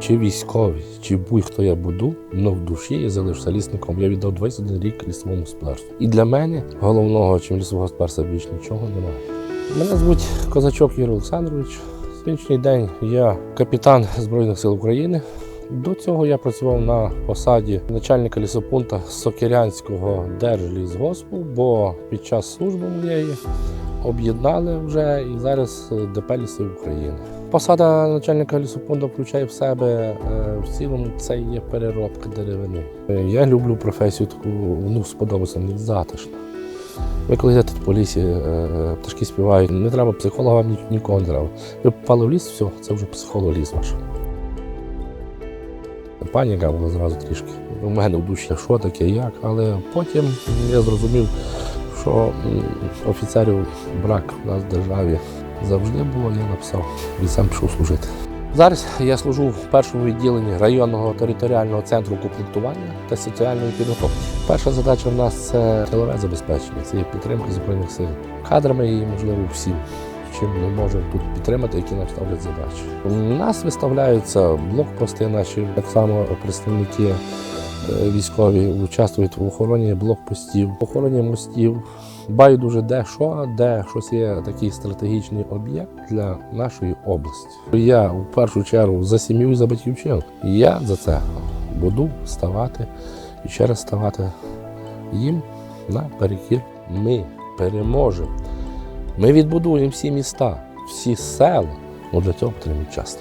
чи військовий, чи будь-хто я буду, але в душі я залишився лісником. Я віддав 21 рік лісовому господарству. І для мене головного, чим лісового господарства, більш нічого немає. Мене звуть Козачок Юрій Олександрович. Сьогоднішній день я капітан Збройних сил України. До цього я працював на посаді начальника лісопункту Сокирянського держлісгоспу, бо під час служби моєї об'єднали вже і зараз е, ДП «Ліси України. Посада начальника лісопункту включає в себе е, в цілому це є переробка деревини. Е, Я люблю професію таку, ну сподобається мені затишно. Ви коли йдете по лісі, пташки співають, не треба психолога, вам ні- нікого не треба. Ви попали в ліс, все, це вже психолог ліс ваш. Паніка була зразу трішки. У мене в душі що таке, як, але потім я зрозумів, що офіцерів брак у нас в державі завжди було, я написав і сам пішов служити. Зараз я служу в першому відділенні районного територіального центру комплектування та соціальної підготовки. Перша задача в нас це тилове забезпечення, це є підтримка збройних сил. Кадрами і, можливо, всім, чим ми можемо тут підтримати, які нам ставлять задачі. У нас виставляються блокпости наші, так само представники військові участвують в охороні блокпостів, охороні мостів. Байдуже де що, де щось є такий стратегічний об'єкт для нашої області. Я в першу чергу за сім'ю за батьківщину. Я за це буду ставати і ще раз ставати їм наперекір. Ми переможемо. Ми відбудуємо всі міста, всі села. Ну для цього потрібен час.